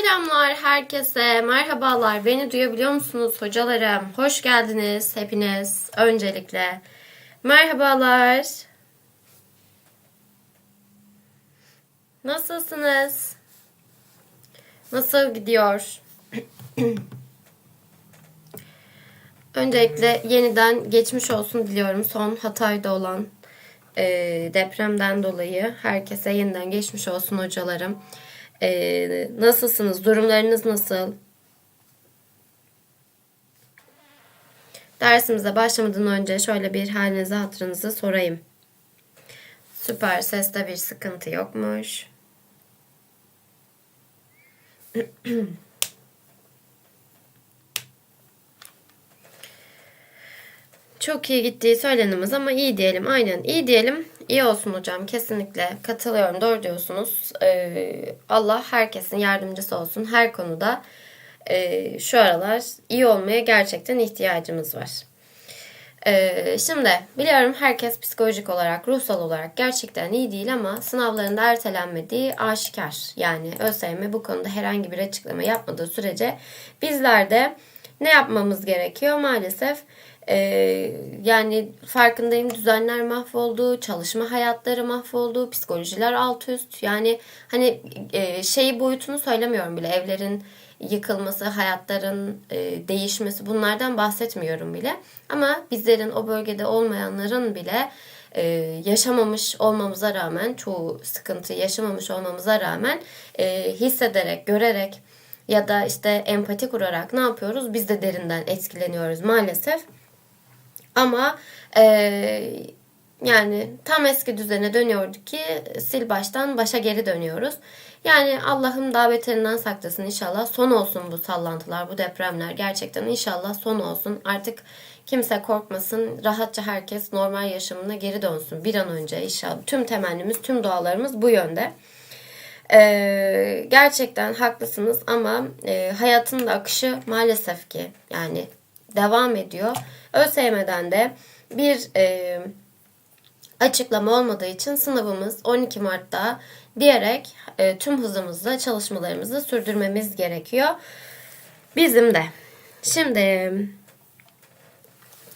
Selamlar herkese, merhabalar. Beni duyabiliyor musunuz hocalarım? Hoş geldiniz hepiniz öncelikle. Merhabalar. Nasılsınız? Nasıl gidiyor? Öncelikle yeniden geçmiş olsun diliyorum son Hatay'da olan e, depremden dolayı. Herkese yeniden geçmiş olsun hocalarım. E, nasılsınız? Durumlarınız nasıl? Dersimize başlamadan önce şöyle bir halinizi hatırınızı sorayım. Süper seste bir sıkıntı yokmuş. Çok iyi gittiği söylenemez ama iyi diyelim. Aynen iyi diyelim. İyi olsun hocam. Kesinlikle katılıyorum. Doğru diyorsunuz. Ee, Allah herkesin yardımcısı olsun. Her konuda e, şu aralar iyi olmaya gerçekten ihtiyacımız var. Ee, şimdi biliyorum herkes psikolojik olarak, ruhsal olarak gerçekten iyi değil ama sınavlarında ertelenmediği aşikar. Yani ÖSYM bu konuda herhangi bir açıklama yapmadığı sürece bizler de ne yapmamız gerekiyor? Maalesef ee, yani farkındayım düzenler mahvoldu, çalışma hayatları mahvoldu, psikolojiler alt üst. Yani hani e, şey boyutunu söylemiyorum bile evlerin yıkılması, hayatların e, değişmesi bunlardan bahsetmiyorum bile. Ama bizlerin o bölgede olmayanların bile e, yaşamamış olmamıza rağmen çoğu sıkıntı yaşamamış olmamıza rağmen e, hissederek, görerek ya da işte empati kurarak ne yapıyoruz? Biz de derinden etkileniyoruz maalesef. Ama e, yani tam eski düzene dönüyorduk ki sil baştan başa geri dönüyoruz. Yani Allah'ım daha saklasın inşallah. Son olsun bu sallantılar, bu depremler. Gerçekten inşallah son olsun. Artık kimse korkmasın. Rahatça herkes normal yaşamına geri dönsün. Bir an önce inşallah. Tüm temennimiz, tüm dualarımız bu yönde. Ee, gerçekten haklısınız ama e, hayatın da akışı maalesef ki yani devam ediyor. ÖSYM'den de bir e, açıklama olmadığı için sınavımız 12 Mart'ta diyerek e, tüm hızımızla çalışmalarımızı sürdürmemiz gerekiyor. Bizim de. Şimdi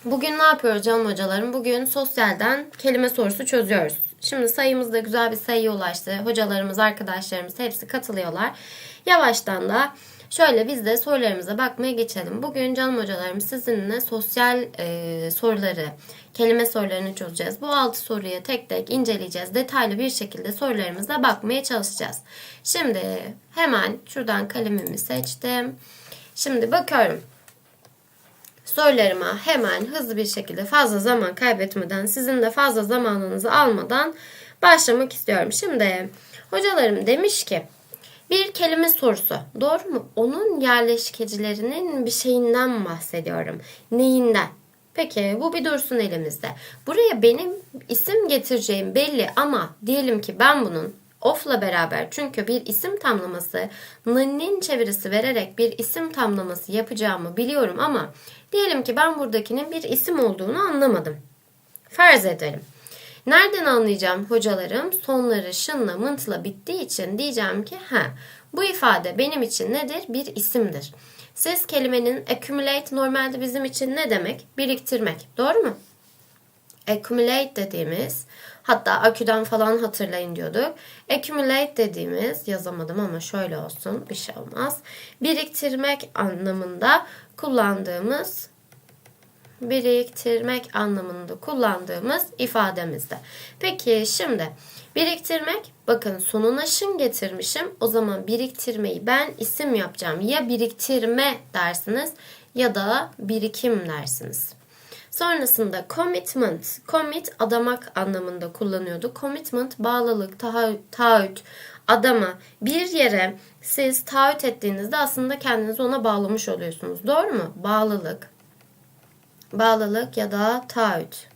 bugün ne yapıyoruz canım hocalarım? Bugün sosyalden kelime sorusu çözüyoruz. Şimdi sayımız da güzel bir sayıya ulaştı. Hocalarımız, arkadaşlarımız hepsi katılıyorlar. Yavaştan da Şöyle biz de sorularımıza bakmaya geçelim. Bugün canım hocalarım sizinle sosyal e, soruları, kelime sorularını çözeceğiz. Bu altı soruyu tek tek inceleyeceğiz. Detaylı bir şekilde sorularımıza bakmaya çalışacağız. Şimdi hemen şuradan kalemimi seçtim. Şimdi bakıyorum. Sorularıma hemen hızlı bir şekilde fazla zaman kaybetmeden, sizin de fazla zamanınızı almadan başlamak istiyorum. Şimdi hocalarım demiş ki bir kelime sorusu. Doğru mu? Onun yerleşkecilerinin bir şeyinden bahsediyorum. Neyinden? Peki bu bir dursun elimizde. Buraya benim isim getireceğim belli ama diyelim ki ben bunun of'la beraber çünkü bir isim tamlaması n'nin çevirisi vererek bir isim tamlaması yapacağımı biliyorum ama diyelim ki ben buradakinin bir isim olduğunu anlamadım. Farz edelim. Nereden anlayacağım hocalarım? Sonları şınla mıntla bittiği için diyeceğim ki ha bu ifade benim için nedir? Bir isimdir. Siz kelimenin accumulate normalde bizim için ne demek? Biriktirmek. Doğru mu? Accumulate dediğimiz hatta aküden falan hatırlayın diyorduk. Accumulate dediğimiz yazamadım ama şöyle olsun bir şey olmaz. Biriktirmek anlamında kullandığımız biriktirmek anlamında kullandığımız ifademizde. Peki şimdi biriktirmek bakın sonuna şın getirmişim. O zaman biriktirmeyi ben isim yapacağım. Ya biriktirme dersiniz ya da birikim dersiniz. Sonrasında commitment, commit adamak anlamında kullanıyordu. Commitment bağlılık, taahhüt, adama bir yere siz taahhüt ettiğinizde aslında kendinizi ona bağlamış oluyorsunuz. Doğru mu? Bağlılık, bağlılık ya da taahhüt.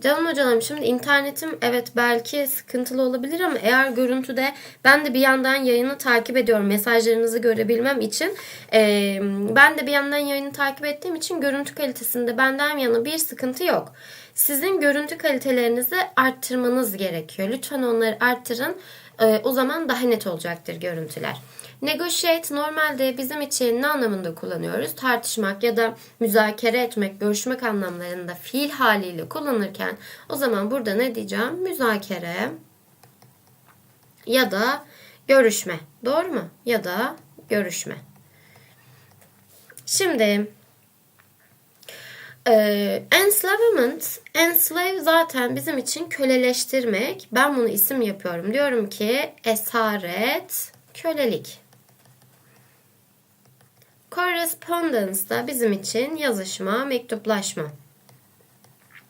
Canım hocalarım şimdi internetim evet belki sıkıntılı olabilir ama eğer görüntüde ben de bir yandan yayını takip ediyorum mesajlarınızı görebilmem için e, ben de bir yandan yayını takip ettiğim için görüntü kalitesinde benden yana bir sıkıntı yok. Sizin görüntü kalitelerinizi arttırmanız gerekiyor. Lütfen onları arttırın. Ee, o zaman daha net olacaktır görüntüler. Negotiate normalde bizim için ne anlamında kullanıyoruz? Tartışmak ya da müzakere etmek, görüşmek anlamlarında fiil haliyle kullanırken o zaman burada ne diyeceğim? Müzakere ya da görüşme. Doğru mu? Ya da görüşme. Şimdi ee, enslavement, enslave zaten bizim için köleleştirmek. Ben bunu isim yapıyorum. Diyorum ki esaret, kölelik. Correspondence da bizim için yazışma, mektuplaşma.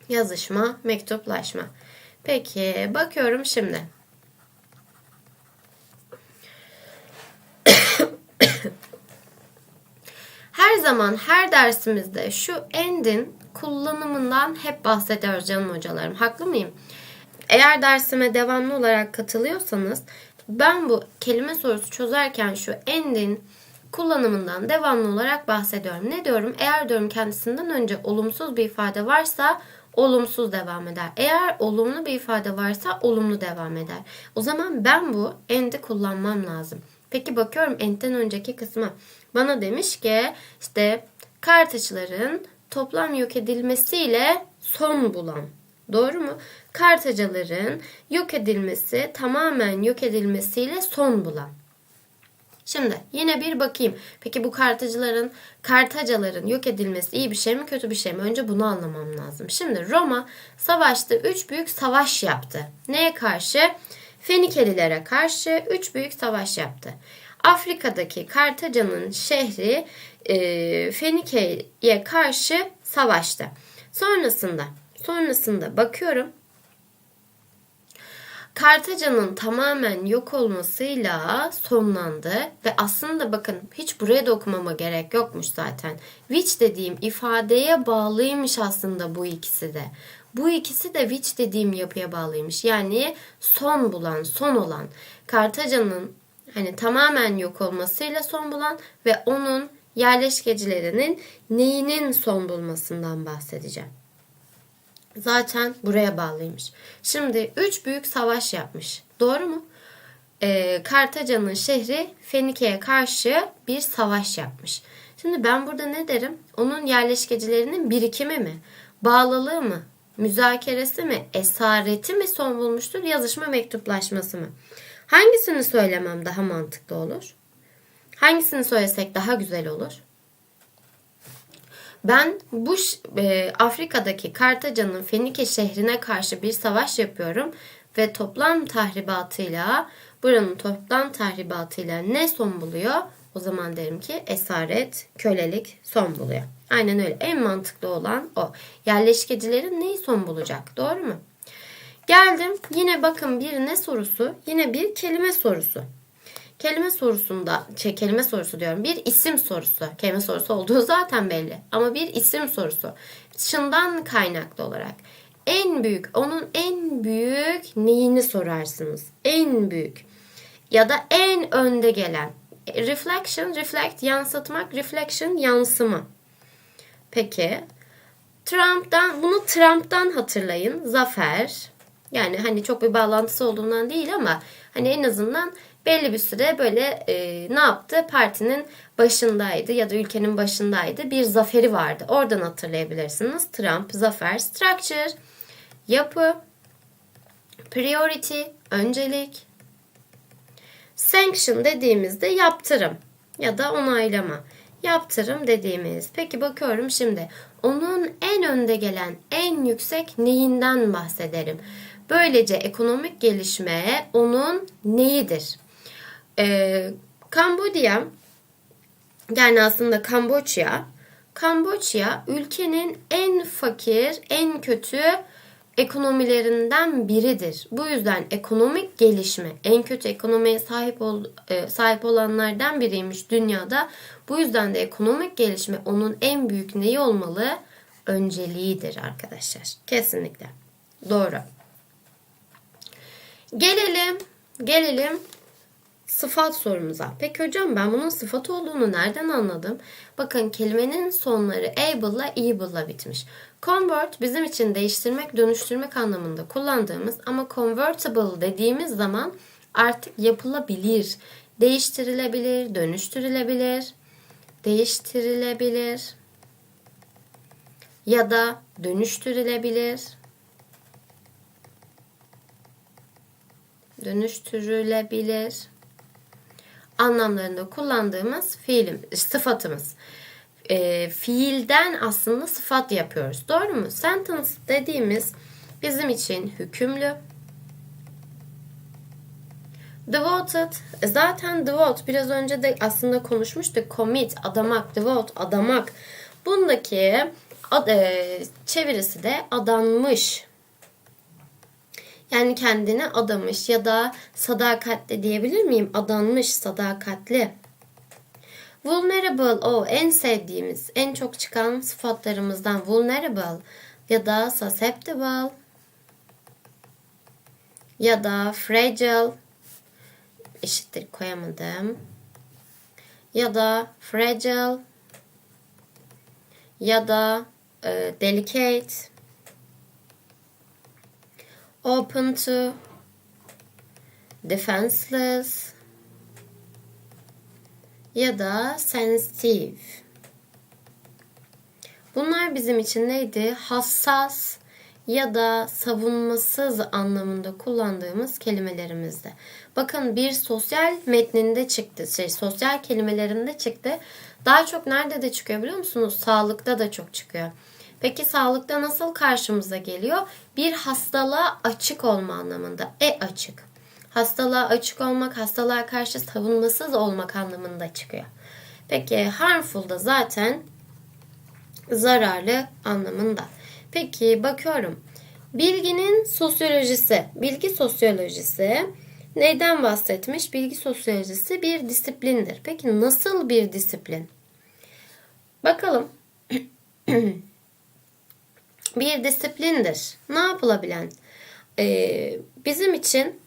Yazışma, mektuplaşma. Peki bakıyorum şimdi. Zaman her dersimizde şu end'in kullanımından hep bahsediyoruz canım hocalarım. Haklı mıyım? Eğer dersime devamlı olarak katılıyorsanız ben bu kelime sorusu çözerken şu end'in kullanımından devamlı olarak bahsediyorum. Ne diyorum? Eğer diyorum kendisinden önce olumsuz bir ifade varsa olumsuz devam eder. Eğer olumlu bir ifade varsa olumlu devam eder. O zaman ben bu end'i kullanmam lazım. Peki bakıyorum end'den önceki kısmı. Bana demiş ki işte kartaçların toplam yok edilmesiyle son bulan. Doğru mu? Kartacaların yok edilmesi tamamen yok edilmesiyle son bulan. Şimdi yine bir bakayım. Peki bu kartacıların, kartacaların yok edilmesi iyi bir şey mi kötü bir şey mi? Önce bunu anlamam lazım. Şimdi Roma savaşta üç büyük savaş yaptı. Neye karşı? Fenikelilere karşı üç büyük savaş yaptı. Afrika'daki Kartaca'nın şehri e, Fenike'ye karşı savaştı. Sonrasında sonrasında bakıyorum Kartaca'nın tamamen yok olmasıyla sonlandı ve aslında bakın hiç buraya da okumama gerek yokmuş zaten. Which dediğim ifadeye bağlıymış aslında bu ikisi de. Bu ikisi de which dediğim yapıya bağlıymış. Yani son bulan, son olan. Kartaca'nın hani tamamen yok olmasıyla son bulan ve onun yerleşkecilerinin neyinin son bulmasından bahsedeceğim. Zaten buraya bağlıymış. Şimdi üç büyük savaş yapmış. Doğru mu? Ee, Kartaca'nın şehri Fenike'ye karşı bir savaş yapmış. Şimdi ben burada ne derim? Onun yerleşkecilerinin birikimi mi? Bağlılığı mı? Müzakeresi mi? Esareti mi son bulmuştur? Yazışma mektuplaşması mı? Hangisini söylemem daha mantıklı olur? Hangisini söylesek daha güzel olur? Ben bu e, Afrika'daki Kartaca'nın Fenike şehrine karşı bir savaş yapıyorum ve toplam tahribatıyla buranın toplam tahribatıyla ne son buluyor? O zaman derim ki esaret, kölelik son buluyor. Aynen öyle. En mantıklı olan o. Yerleşkecilerin neyi son bulacak? Doğru mu? Geldim. Yine bakın bir ne sorusu? Yine bir kelime sorusu. Kelime sorusunda, şey, kelime sorusu diyorum. Bir isim sorusu. Kelime sorusu olduğu zaten belli. Ama bir isim sorusu. Şundan kaynaklı olarak. En büyük, onun en büyük neyini sorarsınız? En büyük. Ya da en önde gelen. Reflection, reflect, yansıtmak, reflection, yansıma. Peki. Trump'tan, bunu Trump'tan hatırlayın. Zafer. Yani hani çok bir bağlantısı olduğundan değil ama hani en azından belli bir süre böyle e, ne yaptı? Partinin başındaydı ya da ülkenin başındaydı. Bir zaferi vardı. Oradan hatırlayabilirsiniz. Trump, zafer, structure, yapı, priority, öncelik, sanction dediğimizde yaptırım ya da onaylama. Yaptırım dediğimiz. Peki bakıyorum şimdi. Onun en önde gelen en yüksek neyinden bahsederim? Böylece ekonomik gelişme onun neyidir? Ee, Kamboçya yani aslında Kamboçya Kamboçya ülkenin en fakir, en kötü ekonomilerinden biridir. Bu yüzden ekonomik gelişme en kötü ekonomiye sahip ol, e, sahip olanlardan biriymiş dünyada. Bu yüzden de ekonomik gelişme onun en büyük neyi olmalı? Önceliğidir arkadaşlar. Kesinlikle. Doğru. Gelelim, gelelim sıfat sorumuza. Peki hocam ben bunun sıfat olduğunu nereden anladım? Bakın kelimenin sonları able'la eble'la bitmiş. Convert bizim için değiştirmek, dönüştürmek anlamında kullandığımız ama convertible dediğimiz zaman artık yapılabilir. Değiştirilebilir, dönüştürülebilir, değiştirilebilir ya da dönüştürülebilir. Dönüştürülebilir anlamlarında kullandığımız fiilim, sıfatımız. E, fiilden aslında sıfat yapıyoruz. Doğru mu? Sentence dediğimiz bizim için hükümlü. Devoted. E, zaten devote biraz önce de aslında konuşmuştuk. Commit, adamak, devote, adamak. Bundaki ad, e, çevirisi de adanmış. Yani kendine adamış ya da sadakatli diyebilir miyim? Adanmış, sadakatli. Vulnerable o en sevdiğimiz, en çok çıkan sıfatlarımızdan vulnerable ya da susceptible ya da fragile eşittir koyamadım. Ya da fragile ya da e, delicate open to defenseless ya da sensitive. Bunlar bizim için neydi? Hassas ya da savunmasız anlamında kullandığımız kelimelerimizdi. Bakın bir sosyal metninde çıktı, şey sosyal kelimelerinde çıktı. Daha çok nerede de çıkıyor biliyor musunuz? Sağlıkta da çok çıkıyor. Peki sağlıkta nasıl karşımıza geliyor? Bir hastalığa açık olma anlamında. E açık. Hastalığa açık olmak, hastalığa karşı savunmasız olmak anlamında çıkıyor. Peki harmful da zaten zararlı anlamında. Peki bakıyorum. Bilginin sosyolojisi, bilgi sosyolojisi neyden bahsetmiş? Bilgi sosyolojisi bir disiplindir. Peki nasıl bir disiplin? Bakalım. bir disiplindir. Ne yapılabilen? Ee, bizim için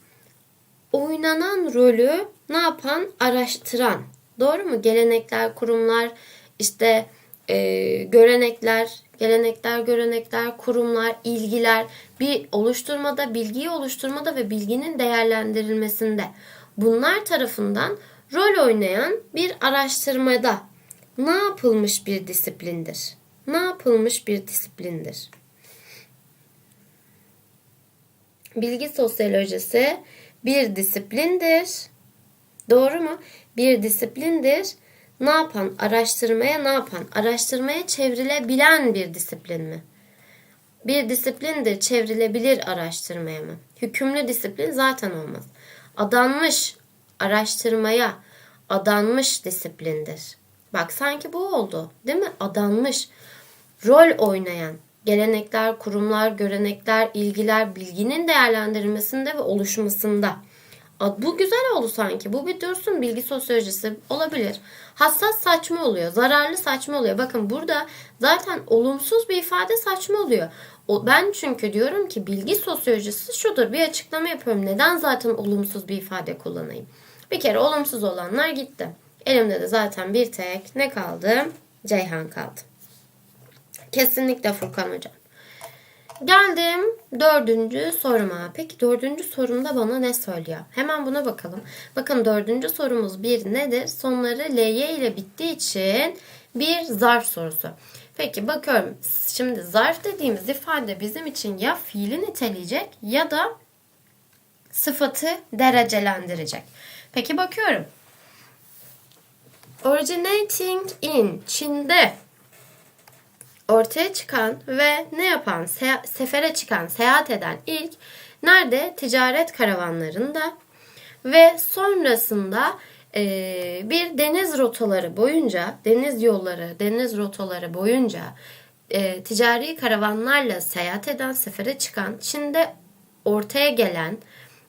oynanan rolü ne yapan? Araştıran. Doğru mu? Gelenekler, kurumlar, işte e, görenekler, gelenekler, görenekler, kurumlar, ilgiler bir oluşturmada, bilgiyi oluşturmada ve bilginin değerlendirilmesinde bunlar tarafından rol oynayan bir araştırmada ne yapılmış bir disiplindir? Ne yapılmış bir disiplindir? Bilgi sosyolojisi bir disiplindir. Doğru mu? Bir disiplindir. Ne yapan? Araştırmaya ne yapan? Araştırmaya çevrilebilen bir disiplin mi? Bir disiplindir. Çevrilebilir araştırmaya mı? Hükümlü disiplin zaten olmaz. Adanmış araştırmaya adanmış disiplindir. Bak sanki bu oldu değil mi? Adanmış. Rol oynayan, gelenekler, kurumlar, görenekler, ilgiler, bilginin değerlendirilmesinde ve oluşmasında. Bu güzel oldu sanki. Bu bir dursun bilgi sosyolojisi olabilir. Hassas saçma oluyor. Zararlı saçma oluyor. Bakın burada zaten olumsuz bir ifade saçma oluyor. O, ben çünkü diyorum ki bilgi sosyolojisi şudur. Bir açıklama yapıyorum. Neden zaten olumsuz bir ifade kullanayım? Bir kere olumsuz olanlar gitti. Elimde de zaten bir tek ne kaldı? Ceyhan kaldı. Kesinlikle Furkan Hocam. Geldim dördüncü soruma. Peki dördüncü sorumda bana ne söylüyor? Hemen buna bakalım. Bakın dördüncü sorumuz bir nedir? Sonları ly ile bittiği için bir zarf sorusu. Peki bakıyorum. Şimdi zarf dediğimiz ifade bizim için ya fiili niteleyecek ya da sıfatı derecelendirecek. Peki bakıyorum. Originating in Çin'de ortaya çıkan ve ne yapan, se- sefere çıkan, seyahat eden ilk nerede? Ticaret karavanlarında ve sonrasında e, bir deniz rotaları boyunca, deniz yolları, deniz rotaları boyunca e, ticari karavanlarla seyahat eden, sefere çıkan, Çin'de ortaya gelen,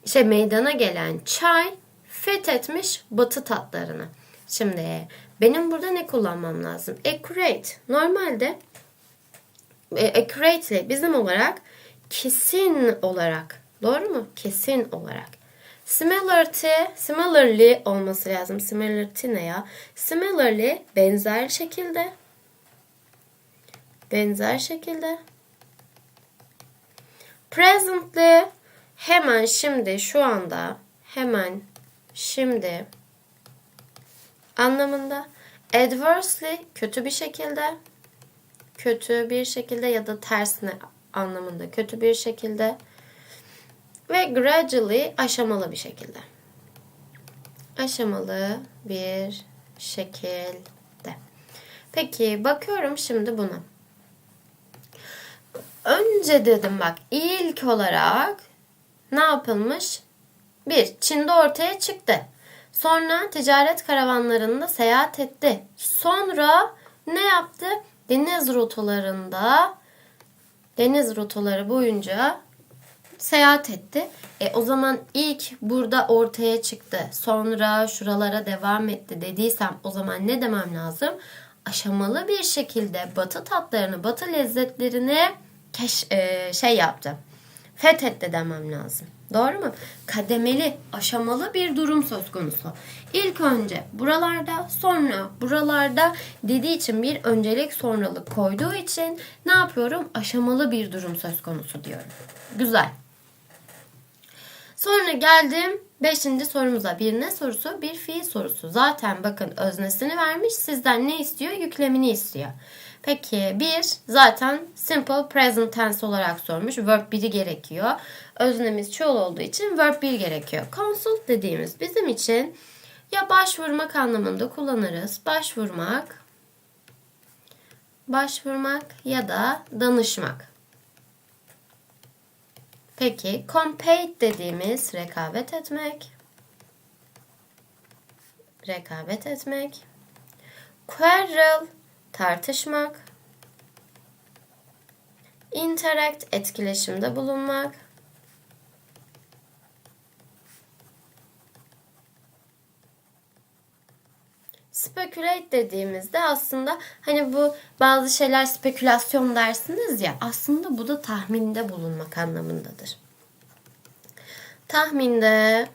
şey meydana gelen çay fethetmiş batı tatlarını. Şimdi benim burada ne kullanmam lazım? Accurate. Normalde accurately bizim olarak kesin olarak doğru mu? Kesin olarak. Similarity, similarly olması lazım. Similarity ne ya? Similarly benzer şekilde. Benzer şekilde. Presently hemen şimdi şu anda hemen, şimdi anlamında. Adversely kötü bir şekilde, kötü bir şekilde ya da tersine anlamında kötü bir şekilde ve gradually aşamalı bir şekilde. Aşamalı bir şekilde. Peki bakıyorum şimdi buna. Önce dedim bak ilk olarak ne yapılmış? Bir, Çin'de ortaya çıktı. Sonra ticaret karavanlarında seyahat etti. Sonra ne yaptı? Deniz rotalarında deniz rotaları boyunca seyahat etti. E, o zaman ilk burada ortaya çıktı. Sonra şuralara devam etti dediysem o zaman ne demem lazım? Aşamalı bir şekilde batı tatlarını, batı lezzetlerini keş, e, şey yaptı. Fethetti demem lazım. Doğru mu? Kademeli, aşamalı bir durum söz konusu. İlk önce buralarda, sonra buralarda dediği için bir öncelik sonralık koyduğu için ne yapıyorum? Aşamalı bir durum söz konusu diyorum. Güzel. Sonra geldim beşinci sorumuza. Bir ne sorusu? Bir fiil sorusu. Zaten bakın öznesini vermiş. Sizden ne istiyor? Yüklemini istiyor. Peki bir zaten simple present tense olarak sormuş. Verb 1'i gerekiyor. Öznemiz çoğul olduğu için verb 1 gerekiyor. Consult dediğimiz bizim için ya başvurmak anlamında kullanırız. Başvurmak, başvurmak ya da danışmak. Peki compete dediğimiz rekabet etmek. Rekabet etmek. Quarrel tartışmak. Interact etkileşimde bulunmak. Speculate dediğimizde aslında hani bu bazı şeyler spekülasyon dersiniz ya aslında bu da tahminde bulunmak anlamındadır. Tahminde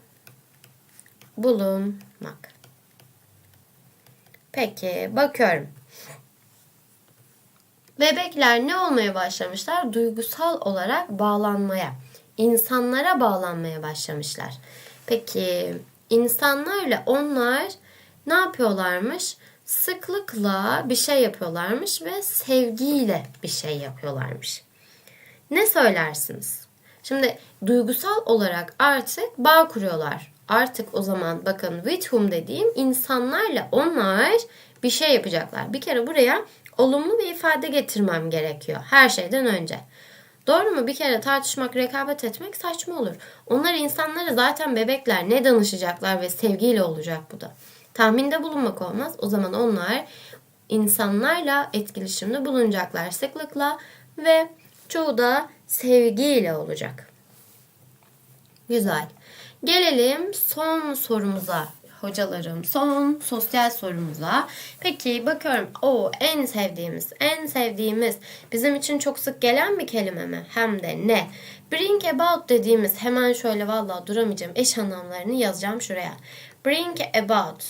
bulunmak. Peki bakıyorum. Bebekler ne olmaya başlamışlar? Duygusal olarak bağlanmaya, insanlara bağlanmaya başlamışlar. Peki insanlarla onlar ne yapıyorlarmış? Sıklıkla bir şey yapıyorlarmış ve sevgiyle bir şey yapıyorlarmış. Ne söylersiniz? Şimdi duygusal olarak artık bağ kuruyorlar. Artık o zaman bakın with whom dediğim insanlarla onlar bir şey yapacaklar. Bir kere buraya olumlu bir ifade getirmem gerekiyor her şeyden önce. Doğru mu? Bir kere tartışmak, rekabet etmek saçma olur. Onlar insanlara zaten bebekler ne danışacaklar ve sevgiyle olacak bu da. Tahminde bulunmak olmaz. O zaman onlar insanlarla etkileşimde bulunacaklar sıklıkla ve çoğu da sevgiyle olacak. Güzel. Gelelim son sorumuza hocalarım. Son sosyal sorumuza. Peki bakıyorum. O en sevdiğimiz, en sevdiğimiz bizim için çok sık gelen bir kelime mi? Hem de ne? Bring about dediğimiz hemen şöyle vallahi duramayacağım. Eş anlamlarını yazacağım şuraya. Bring about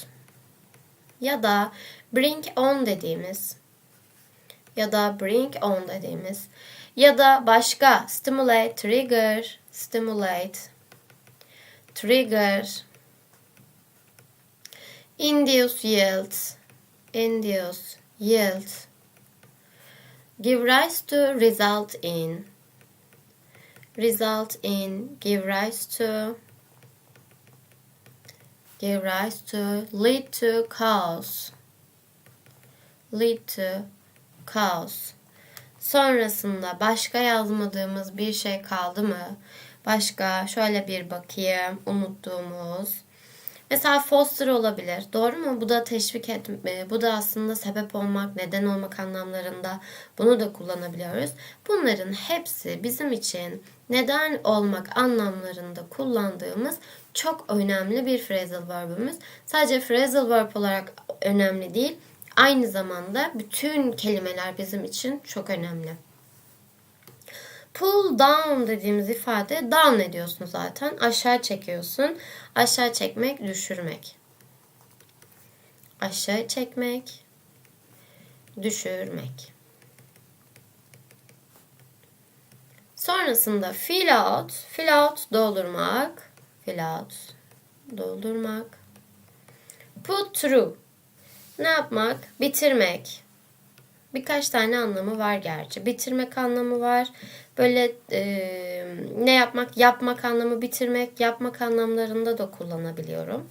ya da bring on dediğimiz ya da bring on dediğimiz ya da başka stimulate, trigger, stimulate, trigger, induce yield, induce yield, give rise to, result in, result in, give rise to, give rise to, lead to, cause, lead to, cause. Sonrasında başka yazmadığımız bir şey kaldı mı? Başka şöyle bir bakayım. Unuttuğumuz. Mesela foster olabilir. Doğru mu? Bu da teşvik etme, bu da aslında sebep olmak, neden olmak anlamlarında bunu da kullanabiliyoruz. Bunların hepsi bizim için neden olmak anlamlarında kullandığımız çok önemli bir phrasal verbimiz. Sadece phrasal verb olarak önemli değil, aynı zamanda bütün kelimeler bizim için çok önemli. Pull down dediğimiz ifade down ediyorsun zaten. Aşağı çekiyorsun. Aşağı çekmek, düşürmek. Aşağı çekmek, düşürmek. Sonrasında fill out, fill out doldurmak, fill out doldurmak. Put through. Ne yapmak? Bitirmek. Birkaç tane anlamı var gerçi. Bitirmek anlamı var. Böyle e, ne yapmak? Yapmak anlamı bitirmek, yapmak anlamlarında da kullanabiliyorum.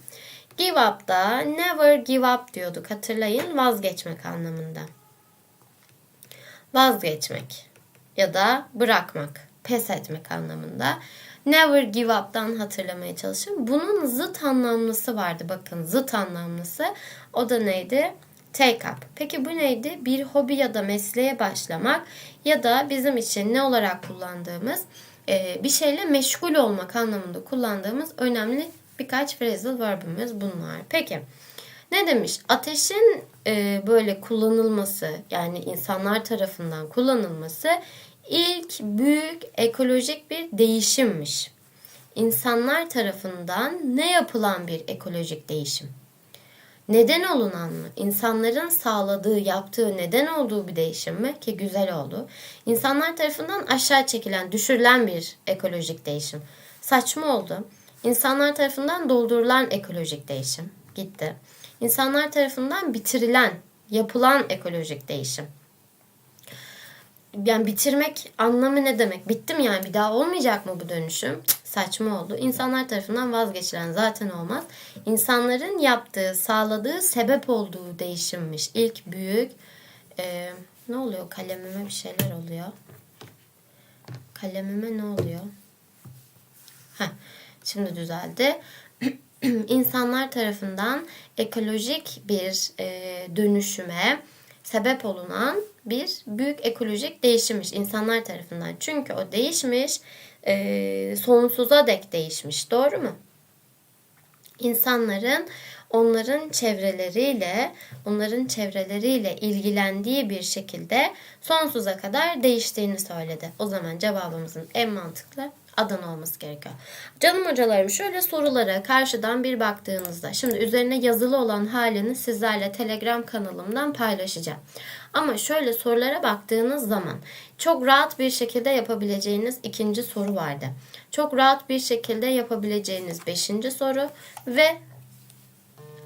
Give up da never give up diyorduk. Hatırlayın vazgeçmek anlamında. Vazgeçmek ya da bırakmak, pes etmek anlamında. Never give up'tan hatırlamaya çalışın. Bunun zıt anlamlısı vardı. Bakın zıt anlamlısı. O da neydi? Take up. Peki bu neydi? Bir hobi ya da mesleğe başlamak ya da bizim için ne olarak kullandığımız e, bir şeyle meşgul olmak anlamında kullandığımız önemli birkaç phrasal verbimiz bunlar. Peki ne demiş? Ateşin e, böyle kullanılması yani insanlar tarafından kullanılması ilk büyük ekolojik bir değişimmiş. İnsanlar tarafından ne yapılan bir ekolojik değişim? Neden olunan mı? İnsanların sağladığı, yaptığı neden olduğu bir değişim mi? Ki güzel oldu. İnsanlar tarafından aşağı çekilen, düşürülen bir ekolojik değişim. Saçma oldu. İnsanlar tarafından doldurulan ekolojik değişim. Gitti. İnsanlar tarafından bitirilen, yapılan ekolojik değişim yani bitirmek anlamı ne demek? Bittim yani bir daha olmayacak mı bu dönüşüm? Saçma oldu. İnsanlar tarafından vazgeçilen zaten olmaz. İnsanların yaptığı, sağladığı, sebep olduğu değişimmiş. İlk büyük e, ne oluyor? Kalemime bir şeyler oluyor. Kalemime ne oluyor? Heh, şimdi düzeldi. İnsanlar tarafından ekolojik bir e, dönüşüme sebep olunan bir büyük ekolojik değişimmiş insanlar tarafından. Çünkü o değişmiş e, sonsuza dek değişmiş. Doğru mu? İnsanların onların çevreleriyle, onların çevreleriyle ilgilendiği bir şekilde sonsuza kadar değiştiğini söyledi. O zaman cevabımızın en mantıklı Adana olması gerekiyor. Canım hocalarım şöyle sorulara karşıdan bir baktığınızda şimdi üzerine yazılı olan halini sizlerle Telegram kanalımdan paylaşacağım. Ama şöyle sorulara baktığınız zaman çok rahat bir şekilde yapabileceğiniz ikinci soru vardı. Çok rahat bir şekilde yapabileceğiniz beşinci soru ve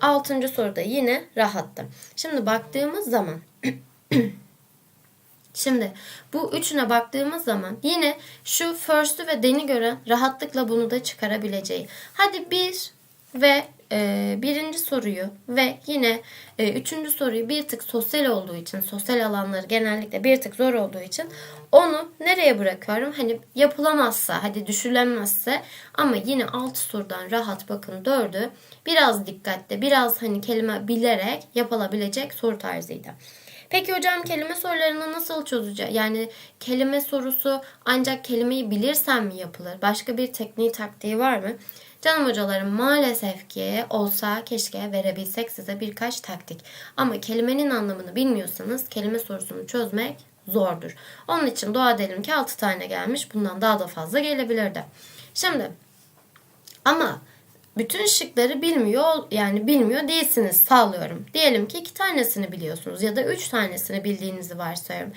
altıncı soruda yine rahattı. Şimdi baktığımız zaman Şimdi bu üçüne baktığımız zaman yine şu first'ü ve den'i göre rahatlıkla bunu da çıkarabileceği. Hadi bir ve e, birinci soruyu ve yine e, üçüncü soruyu bir tık sosyal olduğu için, sosyal alanları genellikle bir tık zor olduğu için onu nereye bırakıyorum? Hani yapılamazsa, hadi düşürülemezse ama yine alt sorudan rahat bakın dördü biraz dikkatle, biraz hani kelime bilerek yapılabilecek soru tarzıydı. Peki hocam kelime sorularını nasıl çözeceğiz? Yani kelime sorusu ancak kelimeyi bilirsen mi yapılır? Başka bir tekniği taktiği var mı? Canım hocalarım maalesef ki olsa keşke verebilsek size birkaç taktik. Ama kelimenin anlamını bilmiyorsanız kelime sorusunu çözmek zordur. Onun için dua edelim ki 6 tane gelmiş. Bundan daha da fazla gelebilirdi. Şimdi ama bütün şıkları bilmiyor yani bilmiyor değilsiniz sağlıyorum. Diyelim ki iki tanesini biliyorsunuz ya da üç tanesini bildiğinizi varsayıyorum.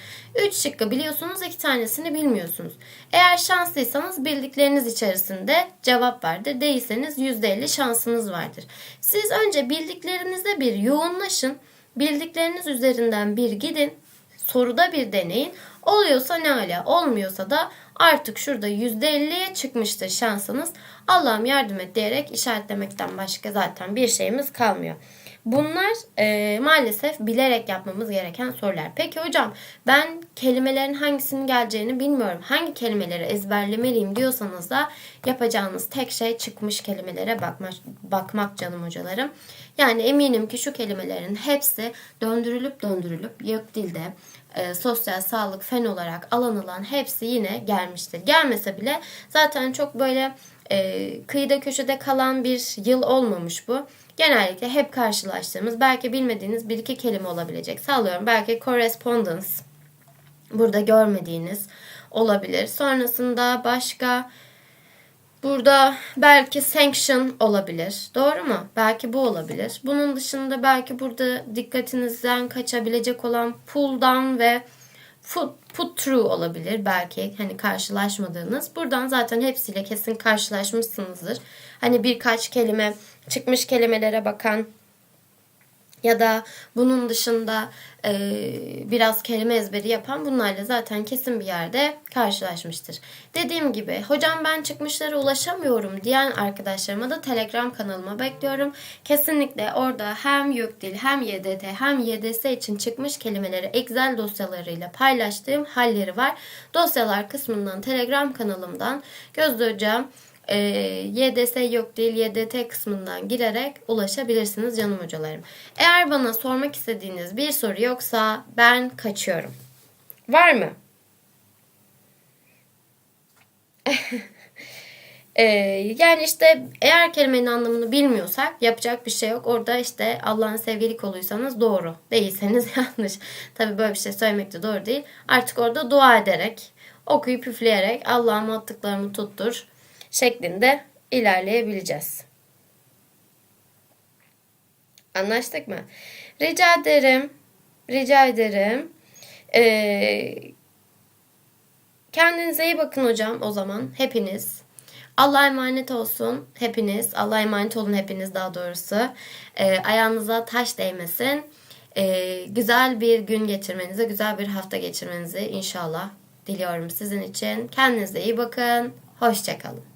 Üç şıkkı biliyorsunuz iki tanesini bilmiyorsunuz. Eğer şanslıysanız bildikleriniz içerisinde cevap vardır. Değilseniz %50 şansınız vardır. Siz önce bildiklerinizde bir yoğunlaşın. Bildikleriniz üzerinden bir gidin. Soruda bir deneyin. Oluyorsa ne ala olmuyorsa da artık şurada %50'ye çıkmıştır şansınız. Allah'ım yardım et diyerek işaretlemekten başka zaten bir şeyimiz kalmıyor. Bunlar e, maalesef bilerek yapmamız gereken sorular. Peki hocam ben kelimelerin hangisinin geleceğini bilmiyorum. Hangi kelimeleri ezberlemeliyim diyorsanız da yapacağınız tek şey çıkmış kelimelere bakmak, bakmak canım hocalarım. Yani eminim ki şu kelimelerin hepsi döndürülüp döndürülüp yok dilde e, sosyal sağlık fen olarak alanılan hepsi yine gelmiştir. Gelmese bile zaten çok böyle e, kıyıda köşede kalan bir yıl olmamış bu. Genellikle hep karşılaştığımız belki bilmediğiniz bir iki kelime olabilecek. Sağlıyorum belki correspondence burada görmediğiniz olabilir. Sonrasında başka Burada belki sanction olabilir. Doğru mu? Belki bu olabilir. Bunun dışında belki burada dikkatinizden kaçabilecek olan pull down ve Put, through olabilir belki hani karşılaşmadığınız. Buradan zaten hepsiyle kesin karşılaşmışsınızdır. Hani birkaç kelime çıkmış kelimelere bakan ya da bunun dışında e, biraz kelime ezberi yapan bunlarla zaten kesin bir yerde karşılaşmıştır. Dediğim gibi hocam ben çıkmışlara ulaşamıyorum diyen arkadaşlarıma da Telegram kanalıma bekliyorum. Kesinlikle orada hem YÖKDİL hem YDT hem YDS için çıkmış kelimeleri Excel dosyalarıyla paylaştığım halleri var. Dosyalar kısmından Telegram kanalımdan Gözde Hocam e, YDS yok değil YDT kısmından girerek ulaşabilirsiniz canım hocalarım. Eğer bana sormak istediğiniz bir soru yoksa ben kaçıyorum. Var mı? E, yani işte eğer kelimenin anlamını bilmiyorsak yapacak bir şey yok. Orada işte Allah'ın sevgili koluysanız doğru. Değilseniz yanlış. Tabii böyle bir şey söylemek de doğru değil. Artık orada dua ederek, okuyup üfleyerek Allah'ım attıklarımı tuttur şeklinde ilerleyebileceğiz. Anlaştık mı? Rica ederim. Rica ederim. Ee, kendinize iyi bakın hocam o zaman. Hepiniz. Allah'a emanet olsun hepiniz. Allah'a emanet olun hepiniz daha doğrusu. Ee, ayağınıza taş değmesin. Ee, güzel bir gün geçirmenizi, güzel bir hafta geçirmenizi inşallah diliyorum sizin için. Kendinize iyi bakın. Hoşçakalın.